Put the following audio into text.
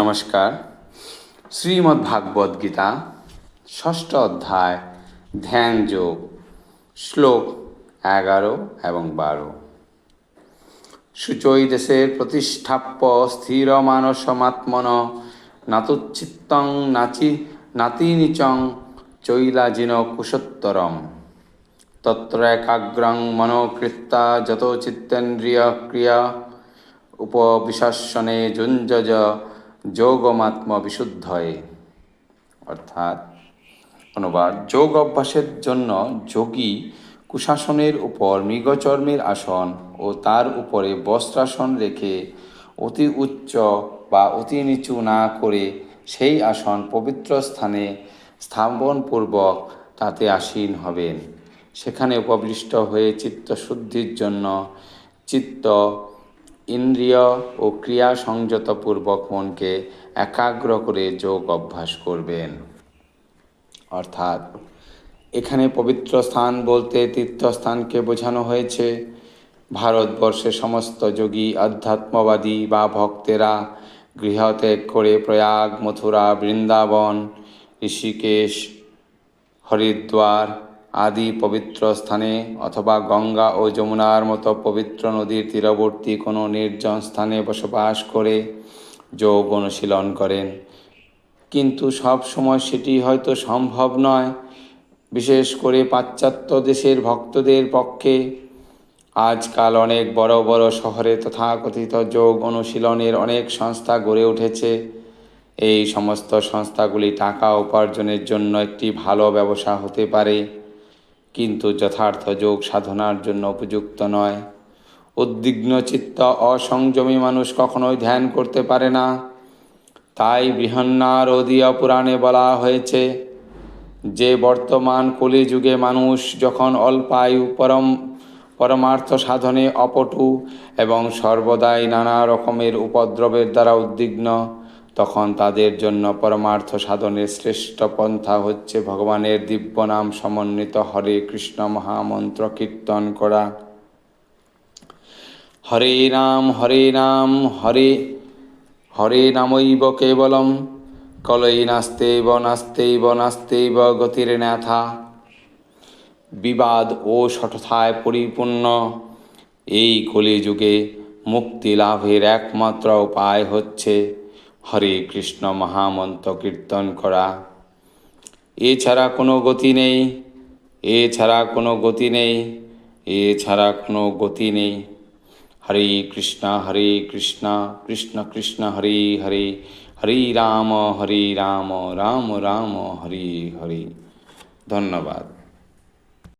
নমস্কার। শ্রীমদ্ ভাগবত গীতা, ষষ্ঠ অধ্যায়, ধ্যান যোগ, শ্লোক এগারো এবং বারো। শুচৈ দেশের প্রতিষ্ঠাপ্য স্থির মানসমাত্মন নাতুচ্ছিত্তং নাচি নাতিনিচং চৈলাজিন কুশোত্তরম। তত্র একাগ্রং মনোকৃত্তা যত চিত্তেন্দ্রিয় ক্রিয়া উপবিশাসনে যুঞ্জজ যোগমাত্ম বিশুদ্ধয়ে অর্থাৎ অনুবাদ যোগ অভ্যাসের জন্য যোগী কুশাসনের উপর মৃগচর্মের আসন ও তার উপরে বস্ত্রাসন রেখে অতি উচ্চ বা অতি নিচু না করে সেই আসন পবিত্র স্থানে স্থাপনপূর্বক তাতে আসীন হবেন। সেখানে উপবিষ্ট হয়ে চিত্তশুদ্ধির জন্য চিত্ত ইন্দ্রিয় ও ক্রিয়া সংযতপূর্বক মনকে একাগ্র করে যোগ অভ্যাস করবেন। অর্থাৎ, এখানে পবিত্র স্থান বলতে তীর্থস্থানকে বোঝানো হয়েছে। ভারতবর্ষের সমস্ত যোগী আধ্যাত্মবাদী বা ভক্তেরা গৃহত্যাগ করে প্রয়াগ, মথুরা, বৃন্দাবন, ঋষিকেশ, হরিদ্বার আদি পবিত্র স্থানে অথবা গঙ্গা ও যমুনার মতো পবিত্র নদীর তীরবর্তী কোনো নির্জন স্থানে বসবাস করে যোগ অনুশীলন করেন। কিন্তু সব সময় সেটি হয়তো সম্ভব নয়। বিশেষ করে পাশ্চাত্য দেশের ভক্তদের পক্ষে আজকাল অনেক বড় বড় শহরে তথাকথিত যোগ অনুশীলনের অনেক সংস্থা গড়ে উঠেছে। এই সমস্ত সংস্থাগুলি টাকা উপার্জনের জন্য একটি ভালো ব্যবসা হতে পারে। কিন্তু যথার্থ যোগ সাধনার জন্য উপযুক্ত নয়। উদ্বিগ্ন চিত্ত অসংযমী মানুষ কখনোই ধ্যান করতে পারে না। তাই বৃহন্নার অদীয় পুরাণে বলা হয়েছে, যে বর্তমান কলিযুগে মানুষ যখন অল্পায়ু পরম, পরমার্থ সাধনে অপটু এবং সর্বদাই নানা রকমের উপদ্রবের দ্বারা উদ্বিগ্ন তখন তাদের জন্য পরমার্থ সাধনের শ্রেষ্ঠ পন্থা হচ্ছে ভগবানের দিব্য নাম সমন্বিত হরে কৃষ্ণ মহামন্ত্র কীর্তন করা। হরে রাম হরে রাম, হরে হরে নামৈব কেবলম। কলই নাস্তেব নাস্তেব নাস্তেব গতির ন্যাথা। বিবাদ ও সঠতায় পরিপূর্ণ। এই কলিযুগে মুক্তি লাভের একমাত্র উপায় হচ্ছে হরে কৃষ্ণ মহামন্ত্র কীর্তন করা। এছাড়া কোনো গতি নেই এছাড়া কোনো গতি নেই এছাড়া কোনো গতি নেই। হরে কৃষ্ণ হরে কৃষ্ণ কৃষ্ণ কৃষ্ণ, হরে হরে হরে রাম হরে রাম রাম রাম, হরে হরে। ধন্যবাদ।